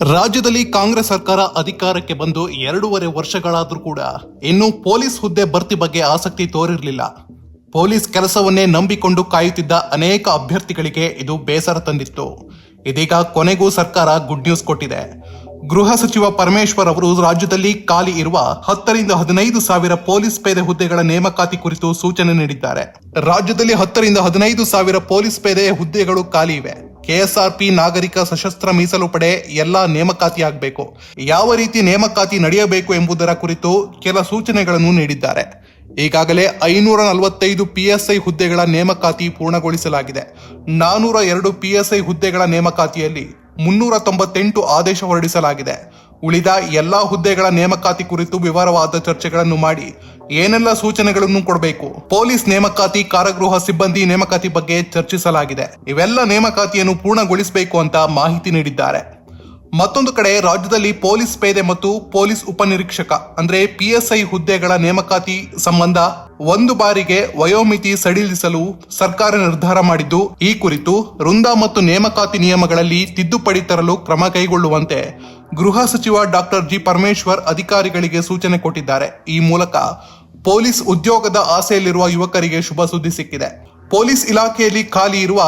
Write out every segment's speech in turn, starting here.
ರಾಜ್ಯದಲ್ಲಿ ಕಾಂಗ್ರೆಸ್ ಸರ್ಕಾರ ಅಧಿಕಾರಕ್ಕೆ ಬಂದು ಎರಡೂವರೆ ವರ್ಷಗಳಾದ್ರೂ ಕೂಡ ಇನ್ನೂ ಪೊಲೀಸ್ ಹುದ್ದೆ ಭರ್ತಿ ಬಗ್ಗೆ ಆಸಕ್ತಿ ತೋರಿರಲಿಲ್ಲ. ಪೊಲೀಸ್ ಕೆಲಸವನ್ನೇ ನಂಬಿಕೊಂಡು ಕಾಯುತ್ತಿದ್ದ ಅನೇಕ ಅಭ್ಯರ್ಥಿಗಳಿಗೆ ಇದು ಬೇಸರ ತಂದಿತ್ತು. ಇದೀಗ ಕೊನೆಗೂ ಸರ್ಕಾರ ಗುಡ್ ನ್ಯೂಸ್ ಕೊಟ್ಟಿದೆ. ಗೃಹ ಸಚಿವ ಪರಮೇಶ್ವರ್ ಅವರು ರಾಜ್ಯದಲ್ಲಿ ಖಾಲಿ ಇರುವ ಹತ್ತರಿಂದ ಹದಿನೈದು ಸಾವಿರ ಪೊಲೀಸ್ ಪೇದೆ ಹುದ್ದೆಗಳ ನೇಮಕಾತಿ ಕುರಿತು ಸೂಚನೆ ನೀಡಿದ್ದಾರೆ. ರಾಜ್ಯದಲ್ಲಿ ಹತ್ತರಿಂದ ಹದಿನೈದು ಸಾವಿರ ಪೊಲೀಸ್ ಪೇದೆ ಹುದ್ದೆಗಳು ಖಾಲಿ ಇವೆ. ಕೆಎಸ್ಆರ್ಪಿ ನಾಗರಿಕ ಸಶಸ್ತ್ರ ಮೀಸಲು ಪಡೆ ಎಲ್ಲ ನೇಮಕಾತಿಯಾಗಬೇಕು. ಯಾವ ರೀತಿ ನೇಮಕಾತಿ ನಡೆಯಬೇಕು ಎಂಬುದರ ಕುರಿತು ಕೆಲ ಸೂಚನೆಗಳನ್ನು ನೀಡಿದ್ದಾರೆ. ಈಗಾಗಲೇ ಐನೂರ ನಲವತ್ತೈದು ಪಿಎಸ್ಐ ಹುದ್ದೆಗಳ ನೇಮಕಾತಿ ಪೂರ್ಣಗೊಳಿಸಲಾಗಿದೆ. ನಾನೂರ ಎರಡು ಪಿಎಸ್ಐ ಹುದ್ದೆಗಳ ನೇಮಕಾತಿಯಲ್ಲಿ ಮುನ್ನೂರ ತೊಂಬತ್ತೆಂಟು ಆದೇಶ ಹೊರಡಿಸಲಾಗಿದೆ. ಉಳಿದ ಎಲ್ಲಾ ಹುದ್ದೆಗಳ ನೇಮಕಾತಿ ಕುರಿತು ವಿವರವಾದ ಚರ್ಚೆಗಳನ್ನು ಮಾಡಿ ಏನೆಲ್ಲ ಸೂಚನೆಗಳನ್ನು ಕೊಡಬೇಕು? ಪೊಲೀಸ್ ನೇಮಕಾತಿ, ಕಾರಾಗೃಹ ಸಿಬ್ಬಂದಿ ನೇಮಕಾತಿ ಬಗ್ಗೆ ಚರ್ಚಿಸಲಾಗಿದೆ. ಇವೆಲ್ಲ ನೇಮಕಾತಿಯನ್ನು ಪೂರ್ಣಗೊಳಿಸಬೇಕು ಅಂತ ಮಾಹಿತಿ ನೀಡಿದ್ದಾರೆ. ಮತ್ತೊಂದು ಕಡೆ ರಾಜ್ಯದಲ್ಲಿ ಪೊಲೀಸ್ ಪೇದೆ ಮತ್ತು ಪೊಲೀಸ್ ಉಪನಿರೀಕ್ಷಕ, ಅಂದ್ರೆ ಪಿಎಸ್ಐ ಹುದ್ದೆಗಳ ನೇಮಕಾತಿ ಸಂಬಂಧ ಒಂದು ಬಾರಿಗೆ ವಯೋಮಿತಿ ಸಡಿಲಿಸಲು ಸರ್ಕಾರ ನಿರ್ಧಾರ ಮಾಡಿದ್ದು, ಈ ಕುರಿತು ವೃಂದ ಮತ್ತು ನೇಮಕಾತಿ ನಿಯಮಗಳಲ್ಲಿ ತಿದ್ದುಪಡಿ ತರಲು ಕ್ರಮ ಕೈಗೊಳ್ಳುವಂತೆ ಗೃಹ ಸಚಿವ ಡಾಕ್ಟರ್ ಜಿ ಪರಮೇಶ್ವರ್ ಅಧಿಕಾರಿಗಳಿಗೆ ಸೂಚನೆ ಕೊಟ್ಟಿದ್ದಾರೆ. ಈ ಮೂಲಕ ಪೊಲೀಸ್ ಉದ್ಯೋಗದ ಆಸೆಯಲ್ಲಿರುವ ಯುವಕರಿಗೆ ಶುಭ ಸುದ್ದಿ ಸಿಕ್ಕಿದೆ. ಪೊಲೀಸ್ ಇಲಾಖೆಯಲ್ಲಿ ಖಾಲಿ ಇರುವ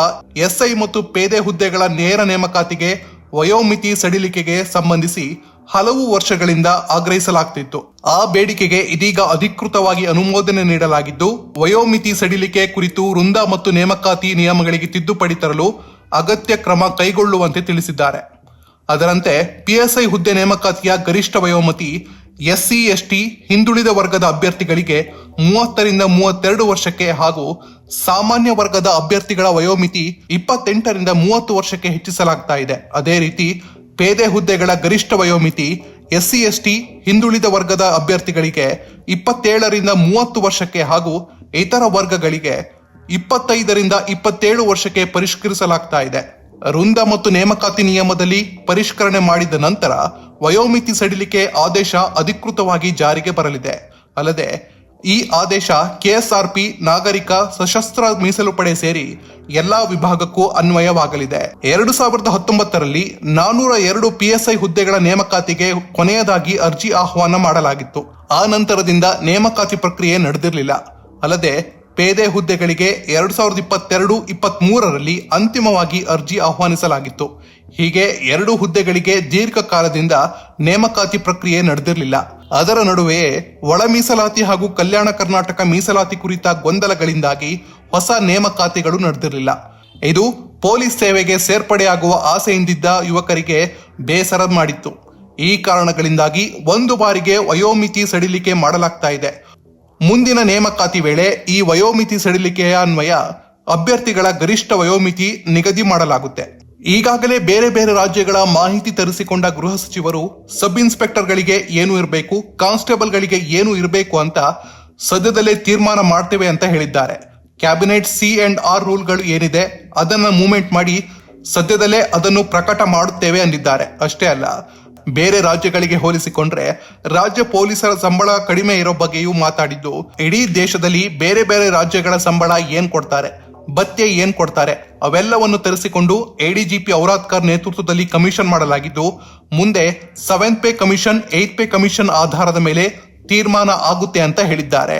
ಎಸ್ಐ ಮತ್ತು ಪೇದೆ ಹುದ್ದೆಗಳ ನೇರ ನೇಮಕಾತಿಗೆ ವಯೋಮಿತಿ ಸಡಿಲಿಕೆಗೆ ಸಂಬಂಧಿಸಿ ಹಲವು ವರ್ಷಗಳಿಂದ ಆಗ್ರಹಿಸಲಾಗ್ತಿತ್ತು. ಆ ಬೇಡಿಕೆಗೆ ಇದೀಗ ಅಧಿಕೃತವಾಗಿ ಅನುಮೋದನೆ ನೀಡಲಾಗಿದ್ದು, ವಯೋಮಿತಿ ಸಡಿಲಿಕೆ ಕುರಿತು ವೃಂದ ಮತ್ತು ನೇಮಕಾತಿ ನಿಯಮಗಳಿಗೆ ತಿದ್ದುಪಡಿ ತರಲು ಅಗತ್ಯ ಕ್ರಮ ಕೈಗೊಳ್ಳುವಂತೆ ತಿಳಿಸಿದ್ದಾರೆ. ಅದರಂತೆ ಪಿಎಸ್ಐ ಹುದ್ದೆ ನೇಮಕಾತಿಯ ಗರಿಷ್ಠ ವಯೋಮಿತಿ ಎಸ್ಸಿ ಎಸ್ಟಿ ಹಿಂದುಳಿದ ವರ್ಗದ ಅಭ್ಯರ್ಥಿಗಳಿಗೆ ಮೂವತ್ತರಿಂದ ಮೂವತ್ತೆರಡು ವರ್ಷಕ್ಕೆ ಹಾಗೂ ಸಾಮಾನ್ಯ ವರ್ಗದ ಅಭ್ಯರ್ಥಿಗಳ ವಯೋಮಿತಿ ಇಪ್ಪತ್ತೆಂಟರಿಂದ ಮೂವತ್ತು ವರ್ಷಕ್ಕೆ ಹೆಚ್ಚಿಸಲಾಗ್ತಾ ಇದೆ. ಅದೇ ರೀತಿ ಪೇದೆ ಹುದ್ದೆಗಳ ಗರಿಷ್ಠ ವಯೋಮಿತಿ ಎಸ್ಸಿ ಎಸ್ಟಿ ಹಿಂದುಳಿದ ವರ್ಗದ ಅಭ್ಯರ್ಥಿಗಳಿಗೆ ಇಪ್ಪತ್ತೇಳರಿಂದ ಮೂವತ್ತು ವರ್ಷಕ್ಕೆ ಹಾಗೂ ಇತರ ವರ್ಗಗಳಿಗೆ ಇಪ್ಪತ್ತೈದರಿಂದ ಇಪ್ಪತ್ತೇಳು ವರ್ಷಕ್ಕೆ ಪರಿಷ್ಕರಿಸಲಾಗ್ತಾ ಇದೆ. ವೃಂದ ಮತ್ತು ನೇಮಕಾತಿ ನಿಯಮದಲ್ಲಿ ಪರಿಷ್ಕರಣೆ ಮಾಡಿದ ನಂತರ ವಯೋಮಿತಿ ಸಡಿಲಿಕೆ ಆದೇಶ ಅಧಿಕೃತವಾಗಿ ಜಾರಿಗೆ ಬರಲಿದೆ. ಅಲ್ಲದೆ, ಈ ಆದೇಶ ಕೆಎಸ್ಆರ್ಪಿ ನಾಗರಿಕ ಸಶಸ್ತ್ರ ಮೀಸಲು ಪಡೆ ಸೇರಿ ಎಲ್ಲಾ ವಿಭಾಗಕ್ಕೂ ಅನ್ವಯವಾಗಲಿದೆ. ಎರಡು ಸಾವಿರದ ಹತ್ತೊಂಬತ್ತರಲ್ಲಿ ನಾನೂರ ಎರಡು ಪಿಎಸ್ಐ ಹುದ್ದೆಗಳ ನೇಮಕಾತಿಗೆ ಕೊನೆಯದಾಗಿ ಅರ್ಜಿ ಆಹ್ವಾನ ಮಾಡಲಾಗಿತ್ತು. ಆ ನಂತರದಿಂದ ನೇಮಕಾತಿ ಪ್ರಕ್ರಿಯೆ ನಡೆದಿರಲಿಲ್ಲ. ಅಲ್ಲದೆ, ಪೇದೆ ಹುದ್ದೆಗಳಿಗೆ ಎರಡು ಸಾವಿರದ ಇಪ್ಪತ್ತೆರಡು ಇಪ್ಪತ್ತ್ ಅಂತಿಮವಾಗಿ ಅರ್ಜಿ ಆಹ್ವಾನಿಸಲಾಗಿತ್ತು. ಹೀಗೆ ಎರಡು ಹುದ್ದೆಗಳಿಗೆ ದೀರ್ಘಕಾಲದಿಂದ ನೇಮಕಾತಿ ಪ್ರಕ್ರಿಯೆ ನಡೆದಿರಲಿಲ್ಲ. ಅದರ ನಡುವೆಯೇ ಒಳ ಮೀಸಲಾತಿ ಹಾಗೂ ಕಲ್ಯಾಣ ಕರ್ನಾಟಕ ಮೀಸಲಾತಿ ಕುರಿತ ಗೊಂದಲಗಳಿಂದಾಗಿ ಹೊಸ ನೇಮಕಾತಿಗಳು ನಡೆದಿರಲಿಲ್ಲ. ಇದು ಪೊಲೀಸ್ ಸೇವೆಗೆ ಸೇರ್ಪಡೆಯಾಗುವ ಆಸೆಯಿಂದಿದ್ದ ಯುವಕರಿಗೆ ಬೇಸರ ಮಾಡಿತ್ತು. ಈ ಕಾರಣಗಳಿಂದಾಗಿ ಒಂದು ಬಾರಿಗೆ ವಯೋಮಿತಿ ಸಡಿಲಿಕೆ ಮಾಡಲಾಗ್ತಾ ಇದೆ. ಮುಂದಿನ ನೇಮಕಾತಿ ವೇಳೆ ಈ ವಯೋಮಿತಿ ಸಡಿಲಿಕೆಯ ಅನ್ವಯ ಅಭ್ಯರ್ಥಿಗಳ ಗರಿಷ್ಠ ವಯೋಮಿತಿ ನಿಗದಿ ಮಾಡಲಾಗುತ್ತೆ. ಈಗಾಗಲೇ ಬೇರೆ ಬೇರೆ ರಾಜ್ಯಗಳ ಮಾಹಿತಿ ತರಿಸಿಕೊಂಡ ಗೃಹ ಸಚಿವರು ಸಬ್ ಇನ್ಸ್ಪೆಕ್ಟರ್ಗಳಿಗೆ ಏನು ಇರಬೇಕು, ಕಾನ್ಸ್ಟೇಬಲ್ಗಳಿಗೆ ಏನು ಇರಬೇಕು ಅಂತ ಸದ್ಯದಲ್ಲೇ ತೀರ್ಮಾನ ಮಾಡ್ತೇವೆ ಅಂತ ಹೇಳಿದ್ದಾರೆ. ಕ್ಯಾಬಿನೆಟ್ ಸಿ ಅಂಡ್ ಆರ್ ರೂಲ್ಗಳು ಏನಿದೆ ಅದನ್ನ ಮೂವ್ಮೆಂಟ್ ಮಾಡಿ ಸದ್ಯದಲ್ಲೇ ಅದನ್ನು ಪ್ರಕಟ ಮಾಡುತ್ತೇವೆ ಅಂದಿದ್ದಾರೆ. ಅಷ್ಟೇ ಅಲ್ಲ, ಬೇರೆ ರಾಜ್ಯಗಳಿಗೆ ಹೋಲಿಸಿಕೊಂಡ್ರೆ ರಾಜ್ಯ ಪೊಲೀಸರ ಸಂಬಳ ಕಡಿಮೆ ಇರೋ ಬಗ್ಗೆಯೂ ಮಾತಾಡಿದ್ದು ಇಡೀ ದೇಶದಲ್ಲಿ ಬೇರೆ ಬೇರೆ ರಾಜ್ಯಗಳ ಸಂಬಳ ಏನ್ ಕೊಡ್ತಾರೆ? ಭತ್ಯೆ ಏನ್ ಕೊಡ್ತಾರೆ? ಅವೆಲ್ಲವನ್ನು ತರಿಸಿಕೊಂಡು ಎಡಿಜಿಪಿ ಔರಾದ್ಕರ್ ನೇತೃತ್ವದಲ್ಲಿ ಕಮಿಷನ್ ಮಾಡಲಾಗಿದ್ದು ಮುಂದೆ seventh pay commission eighth pay commission ಆಧಾರದ ಮೇಲೆ ತೀರ್ಮಾನ ಆಗುತ್ತೆ ಅಂತ ಹೇಳಿದ್ದಾರೆ.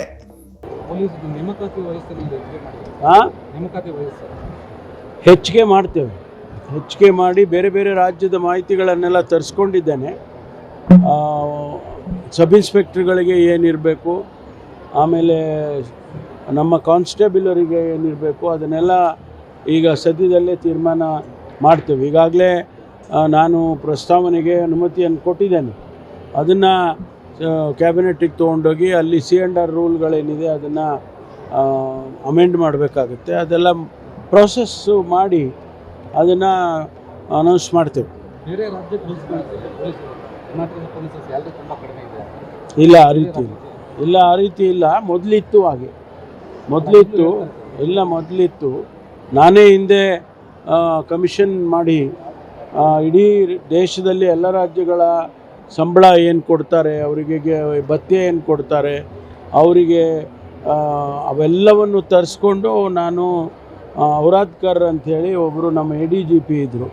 ಪೊಲೀಸ್ ನೇಮಕಾತಿ ವಯಸ್ಸಲ್ಲಿ ಹೆಚ್ಚಿಗೆ ಮಾಡ್ತೇವೆ. ಹೆಚ್ಚಿಗೆ ಮಾಡಿ ಬೇರೆ ಬೇರೆ ರಾಜ್ಯದ ಮಾಹಿತಿಗಳನ್ನೆಲ್ಲ ತರಿಸ್ಕೊಂಡಿದ್ದೇನೆ. ಆ, ಸಬ್ ಇನ್ಸ್ಪೆಕ್ಟರ್ಗಳಿಗೆ ಏನಿರಬೇಕು ಆಮೇಲೆ ನಮ್ಮ ಕಾನ್ಸ್ಟೇಬಲರಿಗೆ ಏನಿರಬೇಕು ಅದನ್ನೆಲ್ಲ ಈಗ ಸದ್ಯದಲ್ಲೇ ತೀರ್ಮಾನ ಮಾಡ್ತೇವೆ. ಈಗಾಗಲೇ ನಾನು ಪ್ರಸ್ತಾವನೆಗೆ ಅನುಮತಿಯನ್ನು ಕೊಟ್ಟಿದ್ದೇನೆ. ಅದನ್ನು ಕ್ಯಾಬಿನೆಟ್ಟಿಗೆ ತೊಗೊಂಡೋಗಿ ಅಲ್ಲಿ ಸಿ ಆ್ಯಂಡ್ ಆರ್ ರೂಲ್ಗಳೇನಿದೆ ಅದನ್ನು ಅಮೆಂಡ್ ಮಾಡಬೇಕಾಗುತ್ತೆ. ಅದೆಲ್ಲ ಪ್ರೊಸೆಸ್ಸು ಮಾಡಿ ಅದನ್ನು ಅನೌನ್ಸ್ ಮಾಡ್ತೇವೆ. ಇಲ್ಲ ಆ ರೀತಿ ಇಲ್ಲ. ಇಲ್ಲ ಆ ರೀತಿ ಇಲ್ಲ. ಮೊದಲಿತ್ತು ಹಾಗೆ. ಮೊದಲಿತ್ತು, ಎಲ್ಲ ಮೊದಲಿತ್ತು. ನಾನೇ ಹಿಂದೆ ಕಮಿಷನ್ ಮಾಡಿ ಇಡೀ ದೇಶದಲ್ಲಿ ಎಲ್ಲ ರಾಜ್ಯಗಳ ಸಂಬಳ ಏನು ಕೊಡ್ತಾರೆ, ಅವರಿಗೆ ಭತ್ಯೆ ಏನು ಕೊಡ್ತಾರೆ, ಅವರಿಗೆ ಅವೆಲ್ಲವನ್ನು ತರಿಸ್ಕೊಂಡು ನಾನು ಔರಾದ್ಕರ್ ಅಂಥೇಳಿ ಒಬ್ಬರು ನಮ್ಮ ಎ ಡಿ ಜಿ ಪಿ ಇದ್ದರು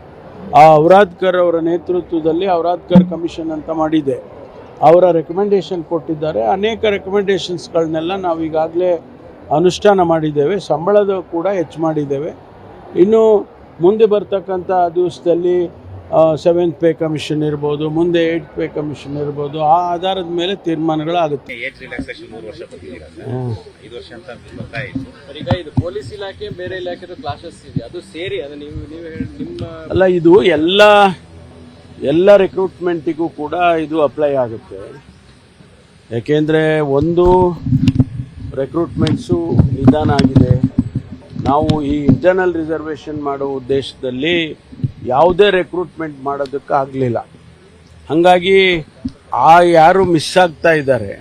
ಆ ಔರಾದ್ಕರ್ ಅವರ ನೇತೃತ್ವದಲ್ಲಿ ಔರಾದ್ಕರ್ ಕಮಿಷನ್ ಅಂತ ಮಾಡಿದೆ. ಅವರ ರೆಕಮೆಂಡೇಶನ್ ಕೊಟ್ಟಿದ್ದಾರೆ. ಅನೇಕ ರೆಕಮೆಂಡೇಷನ್ಸ್ಗಳನ್ನೆಲ್ಲ ನಾವು ಈಗಾಗಲೇ ಅನುಷ್ಠಾನ ಮಾಡಿದ್ದೇವೆ ಸಂಬಳದ ಕೂಡ ಹೆಚ್ಚು ಮಾಡಿದ್ದೇವೆ. ಇನ್ನು ಮುಂದೆ ಬರ್ತಕ್ಕಂಥ ದಿವಸದಲ್ಲಿ ಸೆವೆಂತ್ ಪೇ ಕಮಿಷನ್ ಇರ್ಬೋದು ಮುಂದೆ ಏಟ್ ಪೇ ಕಮಿಷನ್ ಇರ್ಬೋದು ಆ ಆಧಾರದ ಮೇಲೆ ತೀರ್ಮಾನಗಳಾಗುತ್ತೆ ಏಟ್ ರಿಲ್ಯಾಕ್ಸೇಷನ್ ಮೂರು ವರ್ಷ ಕೊಟ್ಟಿದ್ದೀರಾ ಸರ್? ಐದು ವರ್ಷ ಅಂತ ಗೊತ್ತಾಯಿತು. ಈಗ ಇದು ಪೊಲೀಸ್ ಇಲಾಖೆ ಬೇರೆ ಇಲಾಖೆದು ಕ್ಲಾಸಸ್ ಇದೆ. ಅದು ಸೇರಿ ಅದು ನೀವು ನೀವು ಹೇಳಿ ನಿಮ್ಮ ಅಲ್ಲ ಇದು ಎಲ್ಲ ಎಲ್ಲ ರಿಕ್ರೂಟ್ಮೆಂಟಿಗೂ ಕೂಡ ಇದು ಅಪ್ಲೈ ಆಗುತ್ತೆ. ಯಾಕೆಂದರೆ ಒಂದು ರೆಕ್ರೂಟ್ಮೆಂಟ್ಸು ನಿಧಾನ ಆಗಿದೆ. ನಾವು ಈ ಇಂಟರ್ನಲ್ ರಿಸರ್ವೇಷನ್ ಮಾಡೋ ಉದ್ದೇಶದಲ್ಲಿ ಯಾವುದೇ ರೆಕ್ರೂಟ್ಮೆಂಟ್ ಮಾಡೋದಕ್ಕೆ ಆಗಲಿಲ್ಲ. ಹಾಗಾಗಿ ಆ ಯಾರು ಮಿಸ್ ಆಗ್ತಾ ಇದ್ದಾರೆ,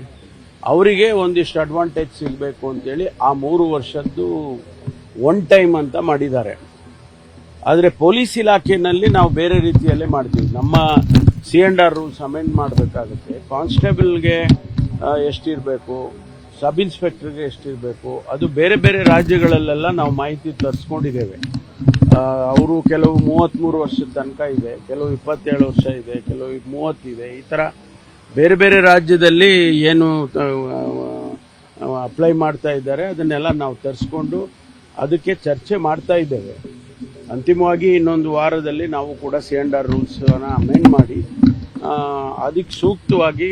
ಅವರಿಗೆ ಒಂದಿಷ್ಟು ಅಡ್ವಾಂಟೇಜ್ ಸಿಗಬೇಕು ಅಂತೇಳಿ ಆ ಮೂರು ವರ್ಷದ್ದು ಒನ್ ಟೈಮ್ ಅಂತ ಮಾಡಿದ್ದಾರೆ. ಆದರೆ ಪೊಲೀಸ್ ಇಲಾಖೆಯಲ್ಲಿ ನಾವು ಬೇರೆ ರೀತಿಯಲ್ಲೇ ಮಾಡ್ತೀವಿ. ನಮ್ಮ ಸಿ ಆರ್ ರೂಲ್ಸ್ ಅಮೆಂಡ್ ಮಾಡಬೇಕಾಗುತ್ತೆ. ಕಾನ್ಸ್ಟೇಬಲ್ಗೆ ಎಷ್ಟಿರಬೇಕು? ಸಬ್ ಇನ್ಸ್ಪೆಕ್ಟರ್ಗೆ ಎಷ್ಟಿರಬೇಕು, ಅದು ಬೇರೆ ಬೇರೆ ರಾಜ್ಯಗಳಲ್ಲೆಲ್ಲ ನಾವು ಮಾಹಿತಿ ತರಿಸ್ಕೊಂಡಿದ್ದೇವೆ. ಅವರು ಕೆಲವು ಮೂವತ್ತ್ಮೂರು ವರ್ಷದ ತನಕ ಇದೆ, ಕೆಲವು ಇಪ್ಪತ್ತೇಳು ವರ್ಷ ಇದೆ, ಕೆಲವು ಮೂವತ್ತಿದೆ ಈ ಥರ ಬೇರೆ ಬೇರೆ ರಾಜ್ಯದಲ್ಲಿ ಏನು ಅಪ್ಲೈ ಮಾಡ್ತಾ ಇದ್ದಾರೆ, ಅದನ್ನೆಲ್ಲ ನಾವು ತರಿಸ್ಕೊಂಡು ಅದಕ್ಕೆ ಚರ್ಚೆ ಮಾಡ್ತಾ ಇದ್ದೇವೆ. ಅಂತಿಮವಾಗಿ ಇನ್ನೊಂದು ವಾರದಲ್ಲಿ ನಾವು ಕೂಡ ಸಿ ಆರ್ ರೂಲ್ಸನ್ನು ಅಮೆಂಡ್ ಮಾಡಿ ಅದಕ್ಕೆ ಸೂಕ್ತವಾಗಿ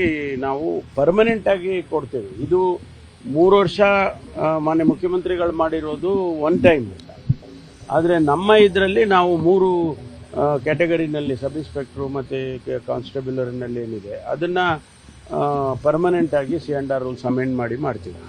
ನಾವು ಪರ್ಮನೆಂಟಾಗಿ ಕೊಡ್ತೇವೆ. ಇದು ಮೂರು ವರ್ಷ ಮಾನ್ಯ ಮುಖ್ಯಮಂತ್ರಿಗಳು ಮಾಡಿರೋದು ಒನ್ ಟೈಮ್ ಆದರೆ ನಮ್ಮ ಇದರಲ್ಲಿ ನಾವು ಮೂರು ಕ್ಯಾಟಗರಿನಲ್ಲಿ ಸಬ್ ಇನ್ಸ್ಪೆಕ್ಟ್ರು ಮತ್ತು ಕಾನ್ಸ್ಟೇಬಲರ್ನಲ್ಲಿ ಏನಿದೆ, ಅದನ್ನು ಪರ್ಮನೆಂಟಾಗಿ C and R rules amend ಮಾಡಿ ಮಾಡ್ತೀವಿ.